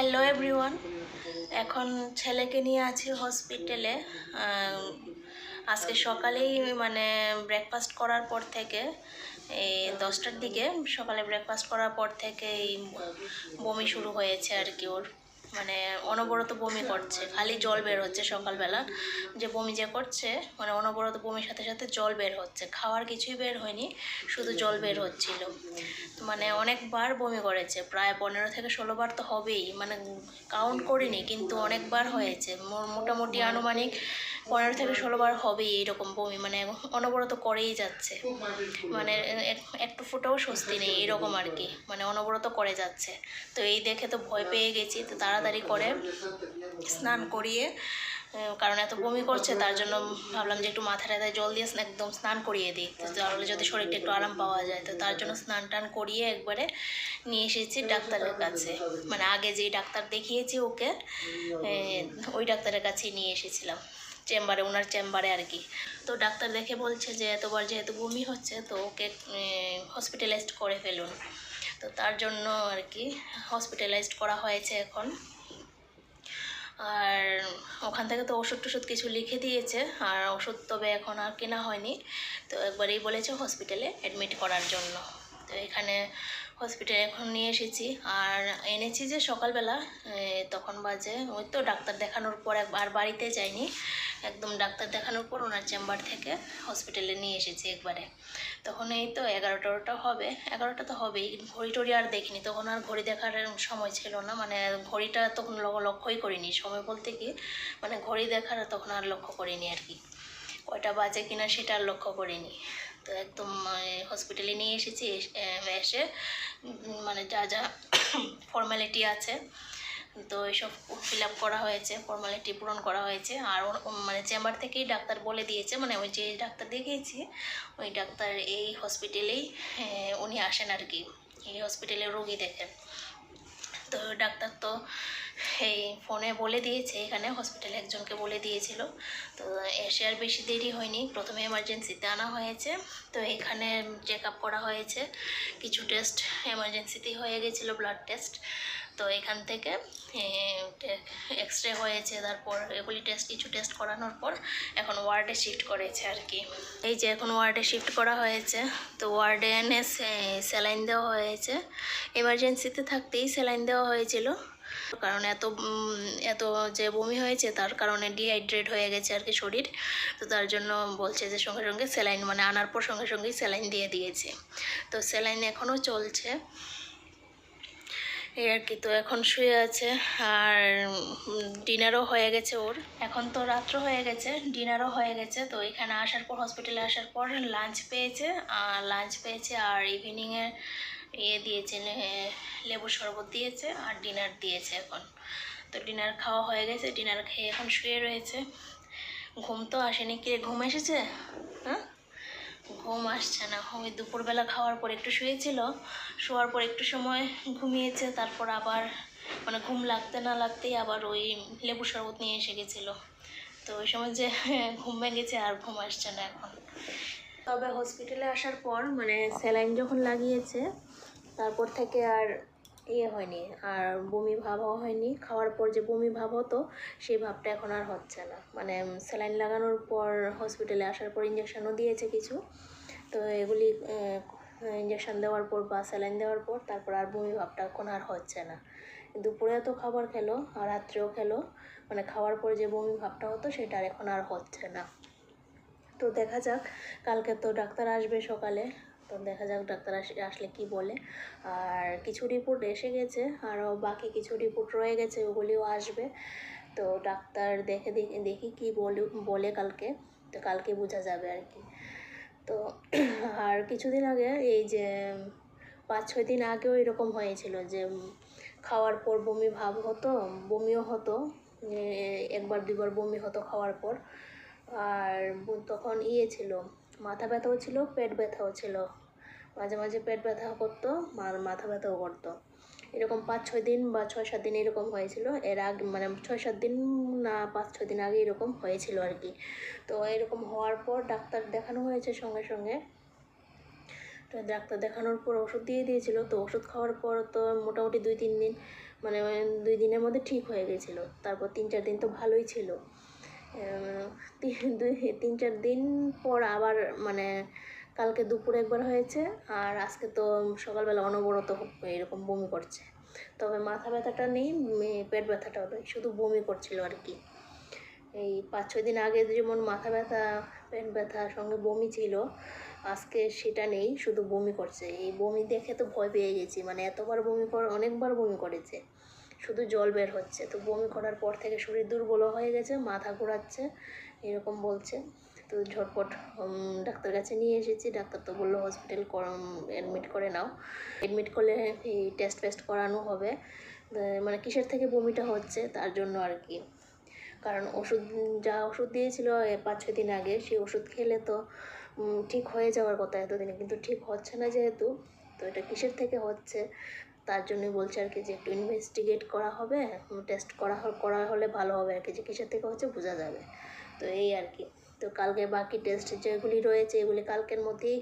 Hello everyone এখন ছেলেকে নিয়ে আছি হসপিটালে আজকে সকালেই মানে ব্রেকফাস্ট করার পর থেকে, এই দশটার দিকে সকালে ব্রেকফাস্ট করার পর থেকে এই বমি শুরু হয়েছে আর কি ওর। মানে অনবরত বমি করছে, খালি জল বের হচ্ছে সকালবেলা। যে বমি যে করছে মানে অনবরত বমির সাথে সাথে জল বের হচ্ছে। খাওয়ার কিছুই বের হয়নি, শুধু জল বের হচ্ছিল। মানে অনেকবার বমি করেছে, প্রায় পনেরো থেকে ষোলো বার তো হবেই। মানে কাউন্ট করিনি, কিন্তু অনেকবার হয়েছে। মোটামুটি আনুমানিক পনেরো থেকে ষোলো বার হবেই এইরকম বমি মানে অনবরত করেই যাচ্ছে। মানে এক- একটু ফুটাও স্বস্তি নেই, এরকম আর কি। মানে অনবরত করে যাচ্ছে। তো এই দেখে তো ভয় পেয়ে গেছি, তো তাড়াতাড়ি করে স্নান করিয়ে কারণ এত বমি করছে, তার জন্য ভাবলাম যে একটু মাথা টাথায় জল দিয়ে একদম স্নান করিয়ে দিই। তো তাহলে যদি শরীরটা একটু আরাম পাওয়া যায়, তো তার জন্য স্নান টান করিয়ে একবারে নিয়ে এসেছি ডাক্তারের কাছে। মানে আগে যেই ডাক্তার দেখিয়েছি ওকে ওই ডাক্তারের কাছেই নিয়ে এসেছিলাম। চেম্বারে ওনার চেম্বারে আর কি। তো ডাক্তার দেখে বলছে যে এতবার যেহেতু বমি হচ্ছে, তো ওকে হসপিটালাইজড করে ফেলুন। তো তার জন্য আর কি হসপিটালাইজড করা হয়েছে এখন। আর ওখান থেকে তো ওষুধ টষুধ কিছু লিখে দিয়েছে, আর ওষুধ তবে এখন আর কেনা হয়নি। তো একবারেই বলেছে হসপিটালে অ্যাডমিট করার জন্য। তো এখানে হসপিটালে এখন নিয়ে এসেছি। আর এনেছি যে সকালবেলা তখন বাজে, ওই তো ডাক্তার দেখানোর পর একবার বাড়িতে যাইনি। একদম ডাক্তার দেখানোর পর ওনার চেম্বার থেকে হসপিটালে নিয়ে এসেছি একবারে। তখন এই তো এগারোটা হবে, এগারোটা তো হবেই ঘড়ি টড়ি আর দেখিনি। তখন আর ঘড়ি দেখার সময় ছিল না মানে ঘড়িটা তখন লক্ষ্যই করিনি। সময় বলতে কি মানে ঘড়ি দেখার তখন আর লক্ষ্য করিনি আর কি। কয়টা বাজে কিনা সেটা আর লক্ষ্য করিনি। তো একদম হসপিটালে নিয়ে এসেছি, এস- এসে মানে যা যা ফর্ম্যালিটি আছে তো এসব ফিল আপ করা হয়েছে ফর্মালিটি পূরণ করা হয়েছে। আর মানে চেম্বার থেকেই ডাক্তার বলে দিয়েছে মানে ওই যে ডাক্তার দেখিয়েছি, ওই ডাক্তার এই হসপিটালেই উনি আসেন আর কি, এই হসপিটালে রোগী দেখেন তো ডাক্তার তো এই ফোনে বলে দিয়েছে, এখানে হসপিটালে একজনকে বলে দিয়েছিল। তো এসে আর বেশি দেরি হয়নি, প্রথমে এমার্জেন্সিতে আনা হয়েছে। তো এখানে চেক আপ করা হয়েছে, কিছু টেস্ট এমার্জেন্সিতেই হয়ে গেছিল ব্লাড টেস্ট তো এখান থেকে এক্স রে হয়েছে, তারপর এগুলি টেস্ট কিছু টেস্ট করানোর পর এখন ওয়ার্ডে শিফট করেছে আর কি। এই যে এখন ওয়ার্ডে শিফট করা হয়েছে, তো ওয়ার্ডে এনে স্যালাইন দেওয়া হয়েছে। এমার্জেন্সিতে থাকতেই স্যালাইন দেওয়া হয়েছিল। কারণ এত এত যে বমি হয়েছে, তার কারণে ডিহাইড্রেট হয়ে গেছে আর কি শরীর। তো তার জন্য বলছে যে সঙ্গে সঙ্গে স্যালাইন মানে আনার পর সঙ্গে সঙ্গেই স্যালাইন দিয়ে দিয়েছে। তো স্যালাইন এখনও চলছে। এই আর কি, তো এখন শুয়ে আছে আর ডিনারও হয়ে গেছে ওর। এখন তো রাত্র হয়ে গেছে, ডিনারও হয়ে গেছে, তো এখানে আসার পর হসপিটালে আসার পর লাঞ্চ পেয়েছে, আর লাঞ্চ পেয়েছে আর ইভিনিংয়ে ইয়ে দিয়েছে লেবু শরবত দিয়েছে আর ডিনার দিয়েছে এখন। তো ডিনার খাওয়া হয়ে গেছে ডিনার খেয়ে এখন শুয়ে রয়েছে। ঘুম তো আসেনি, কি ঘুম এসেছে? হ্যাঁ? ঘুম আসছে না। ওই দুপুরবেলা খাওয়ার পর একটু শুয়েছিল। শোয়ার পর একটু সময় ঘুমিয়েছে, তারপর আবার মানে ঘুম লাগতে না লাগতেই আবার ওই লেবু শরবত নিয়ে এসে গেছিল। তো ওই সময় যে ঘুম ভেঙেছে আর ঘুম আসছে না এখন। তবে হসপিটালে আসার পর মানে স্যালাইন যখন লাগিয়েছে, তারপর থেকে আর ইয়ে হয়নি, আর বমি ভাব হয়নি। খাওয়ার পর যে বমি ভাব হতো, সেই ভাবটা এখন আর হচ্ছে না। মানে স্যালাইন লাগানোর পর হসপিটালে আসার পর ইঞ্জেকশনও দিয়েছে কিছু। তো এগুলি ইঞ্জেকশন দেওয়ার পর বা স্যালাইন দেওয়ার পর তারপর আর বমি ভাবটা এখন আর হচ্ছে না। দুপুরে তো খাবার খেলো, আর রাত্রেও খেলো। মানে খাওয়ার পর যে বমি ভাবটা হতো, সেটা আর এখন আর হচ্ছে না। তো দেখা যাক, কালকে তো ডাক্তার আসবে সকালে। তো দেখা যাক ডাক্তার আসলে কি বলে। আর কিছু রিপোর্ট এসে গেছে আরও বাকি কিছু রিপোর্ট রয়ে গেছে, ওগুলিও আসবে। তো ডাক্তার দেখে দেখি কী বলে বলে কালকে, তো কালকে বোঝা যাবে আর কি। তো আর কিছুদিন আগে এই যে পাঁচ, ছয় দিন আগেও এরকম হয়েছিল যে খাওয়ার পর বমি ভাব হতো, বমিও হতো একবার দুবার বমি হতো খাওয়ার পর। আর তখন ইয়ে ছিল মাথা ব্যথাও ছিল, পেট ব্যথাও ছিল। মাঝে মাঝে পেট ব্যথা করতো মাথা ব্যথাও করতো। এরকম পাঁচ, ছয় দিন বা ছয়, সাত দিন এরকম হয়েছিল। এর আগে মানে ছয়, সাত দিন না, পাঁচ, ছয় দিন আগে এরকম হয়েছিল আর কি। তো এরকম হওয়ার পর ডাক্তার দেখানো হয়েছে সঙ্গে সঙ্গে। তো ডাক্তার দেখানোর পর ওষুধ দিয়ে দিয়েছিল। তো ওষুধ খাওয়ার পর তো মোটামুটি দুই, তিন দিন মানে দুই দিনের মধ্যে ঠিক হয়ে গেছিল। তারপর তিন, চার দিন তো ভালোই ছিল। দুই, তিন, চার দিন পর আবার মানে কালকে দুপুরে একবার হয়েছে। আর আজকে তো সকালবেলা অনবরত এরকম বমি করছে। তবে মাথা ব্যথাটা নেই পেট ব্যথাটা নেই, শুধু বমি করছিল আর কি। এই পাঁচ, ছয় দিন আগে যেমন মাথা ব্যথা, পেট ব্যথা, সঙ্গে বমি ছিল, আজকে সেটা নেই, শুধু বমি করছে। এই বমি দেখে তো ভয় পেয়ে গেছি মানে এতবার বমি কর, অনেকবার বমি করেছে। শুধু জল বের হচ্ছে। তো বমি করার পর থেকে শরীর দুর্বল হয়ে গেছে, মাথা ঘোরাচ্ছে, এরকম বলছে। তো ঝটপট ডাক্তার কাছে নিয়ে এসেছি। ডাক্তার তো বলল হসপিটাল অ্যাডমিট করে নাও। অ্যাডমিট করলে এই টেস্ট ফেস্ট করানো হবে। মানে কিসের থেকে বমিটা হচ্ছে তার জন্য আর কি। কারণ ওষুধ, যা ওষুধ দিয়েছিল পাঁচ ছয় দিন আগে, সেই ওষুধ খেলে তো ঠিক হয়ে যাওয়ার কথা এতদিনে। কিন্তু ঠিক হচ্ছে না যেহেতু, তো এটা কিসের থেকে হচ্ছে? তার জন্যই বলছে আর কি যে একটু ইনভেস্টিগেট করা হবে টেস্ট করা করা হলে ভালো হবে আর কি, যে কিসের থেকে হচ্ছে বোঝা যাবে। তো এই আর কি। তো কালকে বাকি টেস্ট যেগুলি রয়েছে এগুলি কালকের মধ্যেই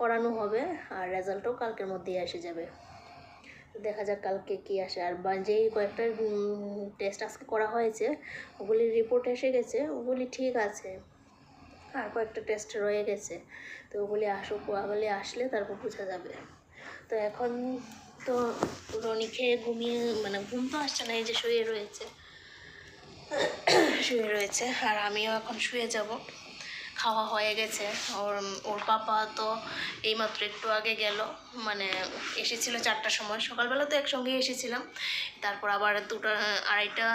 করানো হবে আর রেজাল্টও কালকের মধ্যেই এসে যাবে। দেখা যাক কালকে কি আসে। আর যেই কয়েকটা টেস্ট আজকে করা হয়েছে, ওগুলির রিপোর্ট এসে গেছে, ওগুলি ঠিক আছে। আর কয়েকটা টেস্ট রয়ে গেছে। তো ওগুলি আসুক, ওগুলি আসলে তারপর বোঝা যাবে। তো এখন তো রনি খেয়ে ঘুমিয়ে মানে ঘুম তো আসছে না, এই যে শুয়ে রয়েছে। শুয়ে রয়েছে, আর আমিও এখন শুয়ে যাব। খাওয়া হয়ে গেছে। ওর ওর পাপা তো এইমাত্র একটু আগে গেল। মানে এসেছিল চারটার সময়। সকালবেলা তো একসঙ্গে এসেছিলাম। তারপর আবার দুটো, আড়াইটা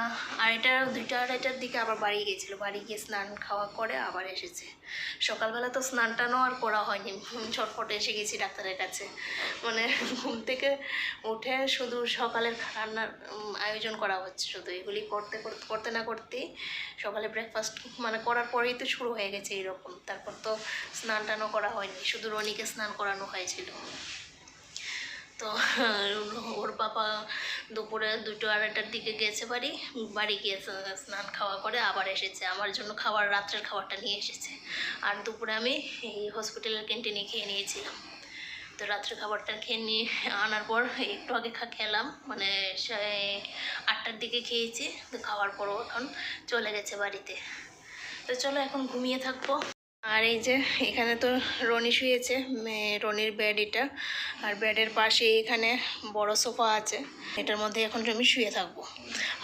আড়াইটা, দুইটা, আড়াইটার দিকে আবার বাড়ি গিয়েছিল। বাড়ি গিয়ে স্নান খাওয়া করে আবার এসেছে। সকালবেলা তো স্নান টানও আর করা হয়নি। ছটফটে এসে গেছি ডাক্তারের কাছে। মানে ঘুম থেকে উঠে শুধু সকালের রান্নার আয়োজন করা হচ্ছে। শুধু এগুলি করতে করতে না করতেই সকালে ব্রেকফাস্ট মানে করার পরেই তো শুরু হয়ে গেছে এইরকম তারপর তো স্নান টানও করা হয়নি, শুধু রনিকে স্নান করানো হয়েছিল। তো ওর বাবা দুপুরে দুটো আড়াইটার দিকে গেছে বাড়ি বাড়ি গিয়ে স্নান খাওয়া করে আবার এসেছে। আমার জন্য খাবার রাত্রের খাবারটা নিয়ে এসেছে। আর দুপুরে আমি এই হসপিটালের ক্যান্টিনে খেয়ে নিয়েছিলাম। তো রাত্রে খাবারটা খেয়ে নিয়ে আনার পর একটু আগে খা, খেলাম। মানে আটটার দিকে খেয়েছি, তো খাওয়ার পরও এখন চলে গেছে বাড়িতে। তো চলো এখন ঘুমিয়ে থাকব। আর এই যে, এখানে তো রনি শুয়েছে রনির বেড এটা। আর বেডের পাশে এখানে বড় সোফা আছে। এটার মধ্যে এখন আমি শুয়ে থাকব।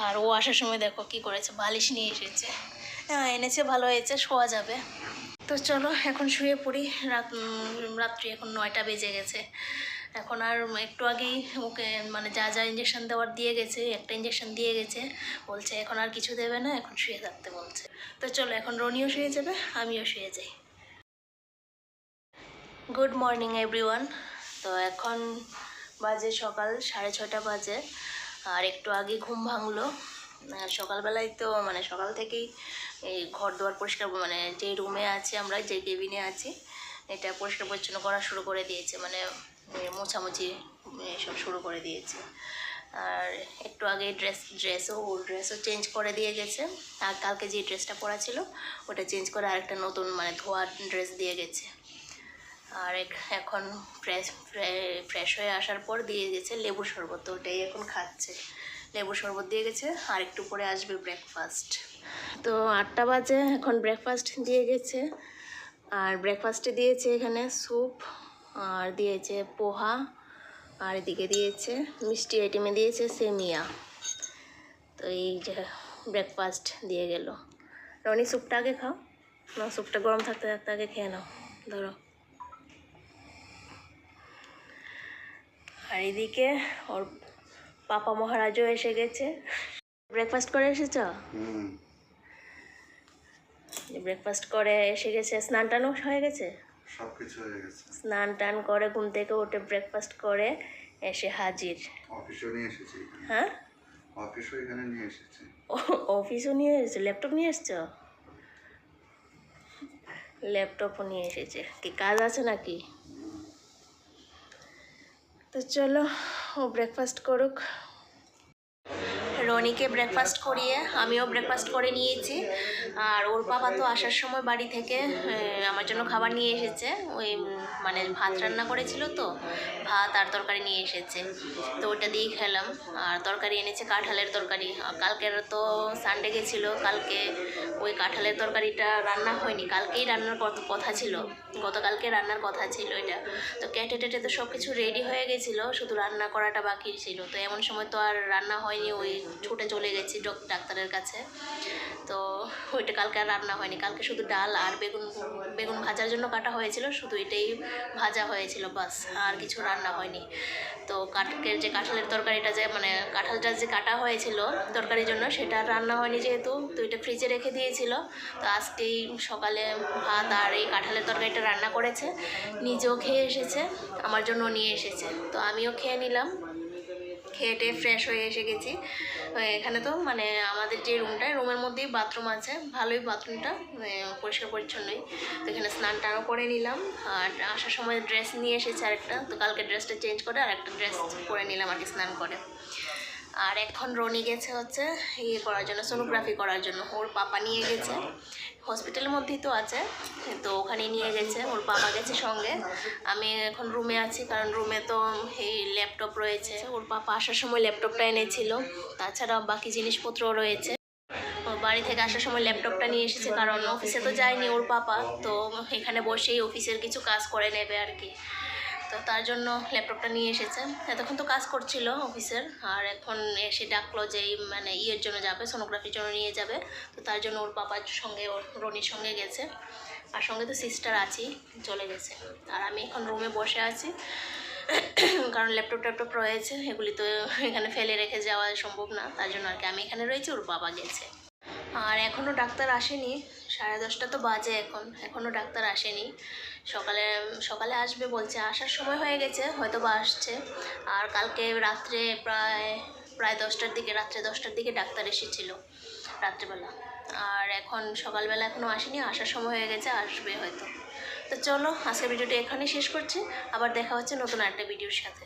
আর ও আসার সময় দেখো কি করেছে, বালিশ নিয়ে এসেছে। হ্যাঁ এনেছে, ভালো হয়েছে, শোয়া যাবে। তো চলো এখন শুয়ে পড়ি। রাত রাত্রি এখন নয়টা বেজে গেছে। এখন আর একটু আগেই ওকে মানে যা যা ইঞ্জেকশন দেওয়ার দিয়ে গেছে, একটা ইঞ্জেকশন দিয়ে গেছে, বলছে এখন আর কিছু দেবে না, এখন শুয়ে থাকতে বলছে। তো চলো এখন রনিও শুয়ে যাবে, আমিও শুয়ে যাই। গুড মর্নিং এভরিওয়ান তো এখন বাজে সকাল, সাড়ে ছটা বাজে, আর একটু আগে ঘুম ভাঙলো। সকালবেলায় তো মানে সকাল থেকেই এই ঘর দুয়ার পরিষ্কার মানে যে রুমে আছি আমরা, যে কেবিনে আছি এটা পরিষ্কার পরিচ্ছন্ন করা শুরু করে দিয়েছে মানে মোছামুছি এসব শুরু করে দিয়েছে। আর একটু আগে ড্রেস, ড্রেসও ও ড্রেসও চেঞ্জ করে দিয়ে গেছে। আর কালকে যে ড্রেসটা পরা ছিল, ওটা চেঞ্জ করে আরেকটা নতুন মানে ধোয়া ড্রেস দিয়ে গেছে। আর এখন ফ্রেশ ফ্রেশ হয়ে আসার পর দিয়ে গেছে লেবু শরবত, তো ওটাই এখন খাচ্ছে। লেবু শরবত দিয়ে গেছে, আর একটু পরে আসবে ব্রেকফাস্ট তো আটটা বাজে, এখন ব্রেকফাস্ট দিয়ে গেছে। আর ব্রেকফাস্টে দিয়েছে এখানে স্যুপ আর দিয়েছে পোহা, আর এদিকে দিয়েছে মিষ্টি আইটেমে দিয়েছে সেমিয়া। তো এই যে ব্রেকফাস্ট দিয়ে গেল। রনি স্যুপটা আগে খাও। না স্যুপটা গরম থাকতে থাকতে আগে খেয়ে নাও। ধরো। আর এদিকে ওর পাপা মহারাজও এসে গেছে। ব্রেকফাস্ট করে এসেছ? ব্রেকফাস্ট করে এসে গেছে স্নান টানও হয়ে গেছে? সব কিছু হয়ে গেছে। স্নান টান করে ঘুম থেকে উঠে ব্রেকফাস্ট করে এসে হাজির। অফিসও নিয়ে এসেছি হ্যাঁ? অফিসও এখানে নিয়ে এসেছি। ও- অফিসও নিয়ে এসেছ? ল্যাপটপ নিয়ে এসছো? ল্যাপটপও নিয়ে এসেছে। কি কাজ আছে নাকি? তো চলো ও ব্রেকফাস্ট করুক। রনিকে ব্রেকফাস্ট করিয়ে আমিও ব্রেকফাস্ট করে নিয়েছি। আর ওর বাবা তো আসার সময় বাড়ি থেকে আমার জন্য খাবার নিয়ে এসেছে। ওই মানে ভাত রান্না করেছিল তো, ভাত আর তরকারি নিয়ে এসেছে। তো ওটা দিয়েই খেলাম। আর তরকারি এনেছে কাঁঠালের তরকারি। কালকের তো সানডে গেছিল, কালকে ওই কাঁঠালের তরকারিটা রান্না হয়নি। কালকেই রান্নার কথা ছিল। গতকালকে রান্নার কথা ছিল এটা। তো কেটে টেটে তো সব কিছু রেডি হয়ে গেছিল, শুধু রান্না করাটা বাকি ছিল। তো এমন সময় তো আর রান্না হয়নি ওই ছুটে চলে গেছি ডক- ডাক্তারের কাছে। তো ওইটা কালকে আর রান্না হয়নি। কালকে শুধু ডাল আর বেগুন বেগুন ভাজার জন্য কাটা হয়েছিল। শুধু এটাই ভাজা হয়েছিল, বাস, আর কিছু রান্না হয়নি। তো কাঠকের যে কাঁঠালের তরকারিটা যে মানে কাঁঠালটা যে কাটা হয়েছিল তরকারির জন্য, সেটা রান্না হয়নি যেহেতু। তো এটা ফ্রিজে রেখে দিয়েছিল। তো আজকেই সকালে ভাত আর এই কাঁঠালের তরকারিটা রান্না করেছে। নিজেও খেয়ে এসেছে, আমার জন্য নিয়ে এসেছে। তো আমিও খেয়ে নিলাম। খেয়ে ফ্রেশ হয়ে এসে গেছি। এখানে তো মানে আমাদের যে রুমটা রুমের মধ্যেই বাথরুম আছে। ভালোই বাথরুমটা পরিষ্কার পরিচ্ছন্নই তো এখানে স্নান টানও করে নিলাম। আর আসার সময় ড্রেস নিয়ে এসেছে আরেকটা। তো কালকে ড্রেসটা চেঞ্জ করে আর একটা ড্রেস পরে নিলাম আর কি স্নান করে। আর এখন রনি গেছে হচ্ছে ইয়ে করার জন্য সোনোগ্রাফি করার জন্য। ওর পাপা নিয়ে গেছে। হসপিটালের মধ্যেই তো আছে। তো ওখানে নিয়ে গেছে। ওর বাবা গেছে সঙ্গে। আমি এখন রুমে আছি, কারণ রুমে তো এই ল্যাপটপ রয়েছে। ওর পাপা আসার সময় ল্যাপটপটা এনেছিল। তাছাড়া বাকি জিনিসপত্রও রয়েছে। ও বাড়ি থেকে আসার সময় ল্যাপটপটা নিয়ে এসেছে, কারণ অফিসে তো যায়নি ওর পাপা। তো এখানে বসেই অফিসের কিছু কাজ করে নেবে আর কি। তো তার জন্য ল্যাপটপটা নিয়ে এসেছে। এতক্ষণ তো কাজ করছিল অফিসের, আর এখন এসে ডাকলো যে মানে ইয়ের জন্য যাবে, সোনোগ্রাফির জন্য নিয়ে যাবে। তো তার জন্য ওর বাবার সঙ্গে, ওর রনির সঙ্গে গেছে। আর সঙ্গে তো সিস্টার আছেই চলে গেছে। আর আমি এখন রুমে বসে আছি। কারণ ল্যাপটপ ট্যাপটপ রয়েছে, এগুলি তো এখানে ফেলে রেখে যাওয়া সম্ভব না। তার জন্য আর কি আমি এখানে রয়েছি, ওর বাবা গেছে। আর এখনও ডাক্তার আসেনি। সাড়ে দশটা তো বাজে এখন এখনও ডাক্তার আসেনি। সকালে সকালে আসবে বলছে। আসার সময় হয়ে গেছে, হয়তো বা আসছে। আর কালকে রাত্রে প্রায় প্রায় দশটার দিকে, রাত্রে দশটার দিকে ডাক্তার এসেছিল, রাত্রেবেলা। আর এখন সকালবেলা এখনও আসেনি, আসার সময় হয়ে গেছে, আসবে হয়তো। তো চলো, আজকের ভিডিওটা এখানেই শেষ করছি। আবার দেখা হচ্ছে নতুন একটা ভিডিওর সাথে।